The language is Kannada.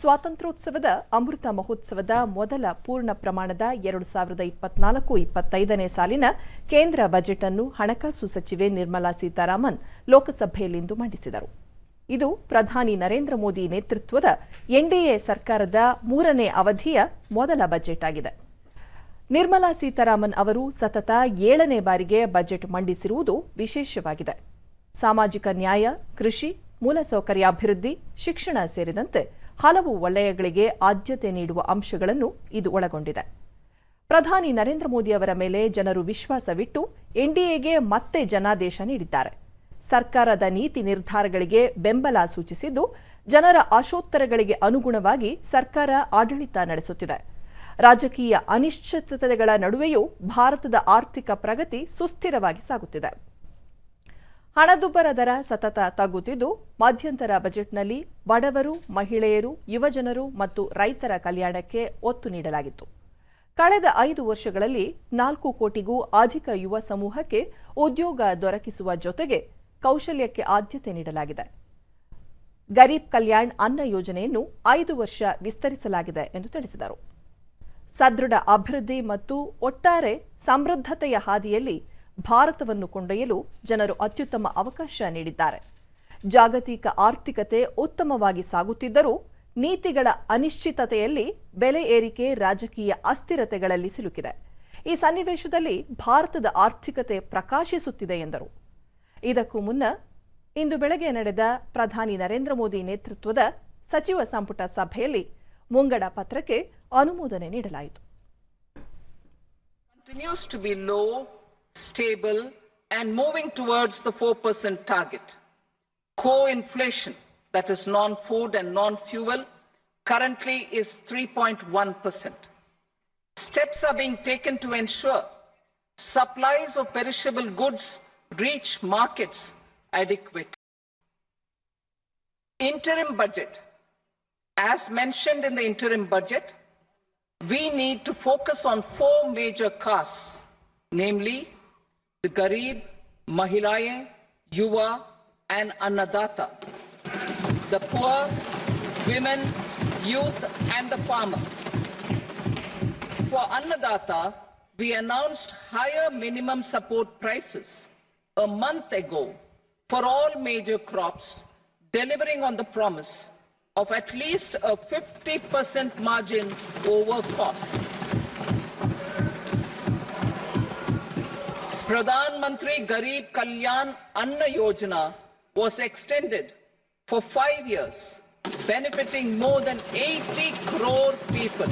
ಸ್ವಾತಂತ್ರ್ಯೋತ್ಸವದ ಅಮೃತ ಮಹೋತ್ಸವದ ಮೊದಲ ಪೂರ್ಣ ಪ್ರಮಾಣದ ಎರಡು ಸಾವಿರದ ಇಪ್ಪತ್ನಾಲ್ಕು ಇಪ್ಪತ್ತೈದನೇ ಸಾಲಿನ ಕೇಂದ್ರ ಬಜೆಟ್ ಅನ್ನು ಹಣಕಾಸು ಸಚಿವೆ ನಿರ್ಮಲಾ ಸೀತಾರಾಮನ್ ಲೋಕಸಭೆಯಲ್ಲಿಂದು ಮಂಡಿಸಿದರು. ಇದು ಪ್ರಧಾನಿ ನರೇಂದ್ರ ಮೋದಿ ನೇತೃತ್ವದ ಎನ್ಡಿಎ ಸರ್ಕಾರದ ಮೂರನೇ ಅವಧಿಯ ಮೊದಲ ಬಜೆಟ್ ಆಗಿದೆ. ನಿರ್ಮಲಾ ಸೀತಾರಾಮನ್ ಅವರು ಸತತ ಏಳನೇ ಬಾರಿಗೆ ಬಜೆಟ್ ಮಂಡಿಸಿರುವುದು ವಿಶೇಷವಾಗಿದೆ. ಸಾಮಾಜಿಕ ನ್ಯಾಯ, ಕೃಷಿ ಮೂಲಸೌಕರ್ಯಾಭಿವೃದ್ಧಿ ಶಿಕ್ಷಣ ಸೇರಿದಂತೆ ಹಲವು ವಲಯಗಳಿಗೆ ಆದ್ಯತೆ ನೀಡುವ ಅಂಶಗಳನ್ನು ಇದು ಒಳಗೊಂಡಿದೆ. ಪ್ರಧಾನಿ ನರೇಂದ್ರ ಮೋದಿ ಅವರ ಮೇಲೆ ಜನರು ವಿಶ್ವಾಸವಿಟ್ಟು ಎನ್ಡಿಎಗೆ ಮತ್ತೆ ಜನಾದೇಶ ನೀಡಿದ್ದಾರೆ. ಸರ್ಕಾರದ ನೀತಿ ನಿರ್ಧಾರಗಳಿಗೆ ಬೆಂಬಲ ಸೂಚಿಸಿದ್ದು, ಜನರ ಆಶೋತ್ತರಗಳಿಗೆ ಅನುಗುಣವಾಗಿ ಸರ್ಕಾರ ಆಡಳಿತ ನಡೆಸುತ್ತಿದೆ. ರಾಜಕೀಯ ಅನಿಶ್ಚಿತತೆಗಳ ನಡುವೆಯೂ ಭಾರತದ ಆರ್ಥಿಕ ಪ್ರಗತಿ ಸುಸ್ಥಿರವಾಗಿ ಸಾಗುತ್ತಿದೆ. ಹಣದುಬ್ಬರ ದರ ಸತತ ತಗ್ಗುತ್ತಿದ್ದು, ಮಧ್ಯಂತರ ಬಜೆಟ್ನಲ್ಲಿ ಬಡವರು, ಮಹಿಳೆಯರು, ಯುವಜನರು ಮತ್ತು ರೈತರ ಕಲ್ಯಾಣಕ್ಕೆ ಒತ್ತು ನೀಡಲಾಗಿತ್ತು. ಕಳೆದ ಐದು ವರ್ಷಗಳಲ್ಲಿ ನಾಲ್ಕು ಕೋಟಿಗೂ ಅಧಿಕ ಯುವ ಸಮೂಹಕ್ಕೆ ಉದ್ಯೋಗ ದೊರಕಿಸುವ ಜೊತೆಗೆ ಕೌಶಲ್ಯಕ್ಕೆ ಆದ್ಯತೆ ನೀಡಲಾಗಿದೆ. ಗರೀಬ್ ಕಲ್ಯಾಣ್ ಅನ್ನ ಯೋಜನೆಯನ್ನು ಐದು ವರ್ಷ ವಿಸ್ತರಿಸಲಾಗಿದೆ ಎಂದು ತಿಳಿಸಿದರು. ಸದೃಢ ಅಭಿವೃದ್ಧಿ ಮತ್ತು ಒಟ್ಟಾರೆ ಸಮೃದ್ಧತೆಯ ಹಾದಿಯಲ್ಲಿ ಭಾರತವನ್ನು ಕೊಂಡೊಯ್ಯಲು ಜನರು ಅತ್ಯುತ್ತಮ ಅವಕಾಶ ನೀಡಿದ್ದಾರೆ. ಜಾಗತಿಕ ಆರ್ಥಿಕತೆ ಉತ್ತಮವಾಗಿ ಸಾಗುತ್ತಿದ್ದರೂ ನೀತಿಗಳ ಅನಿಶ್ಚಿತತೆಯಲ್ಲಿ ಬೆಲೆ ಏರಿಕೆ ರಾಜಕೀಯ ಅಸ್ಥಿರತೆಗಳಲ್ಲಿ ಸಿಲುಕಿದೆ. ಈ ಸನ್ನಿವೇಶದಲ್ಲಿ ಭಾರತದ ಆರ್ಥಿಕತೆ ಪ್ರಕಾಶಿಸುತ್ತಿದೆ ಎಂದರು. ಇದಕ್ಕೂ ಮುನ್ನ ಇಂದು ಬೆಳಗ್ಗೆ ನಡೆದ ಪ್ರಧಾನಿ ನರೇಂದ್ರ ಮೋದಿ ನೇತೃತ್ವದ ಸಚಿವ ಸಂಪುಟ ಸಭೆಯಲ್ಲಿ ಮುಂಗಡ ಪತ್ರಕ್ಕೆ ಅನುಮೋದನೆ ನೀಡಲಾಯಿತು. Stable, and moving towards the 4% target. Core inflation, that is non food and non fuel, currently is 3.1%. Steps are being taken to ensure supplies of perishable goods reach markets adequate. Interim budget. As mentioned in the interim budget, we need to focus on four major costs, namely the Garib, Mahilaye, Yuva, and Annadata, the poor, women, youth, and the farmer. For Annadata, we announced higher minimum support prices a month ago for all major crops, delivering on the promise of at least a 50% margin over costs. Pradhan Mantri Garib Kalyan Anna Yojana was extended for five years, benefiting more than 80 crore people.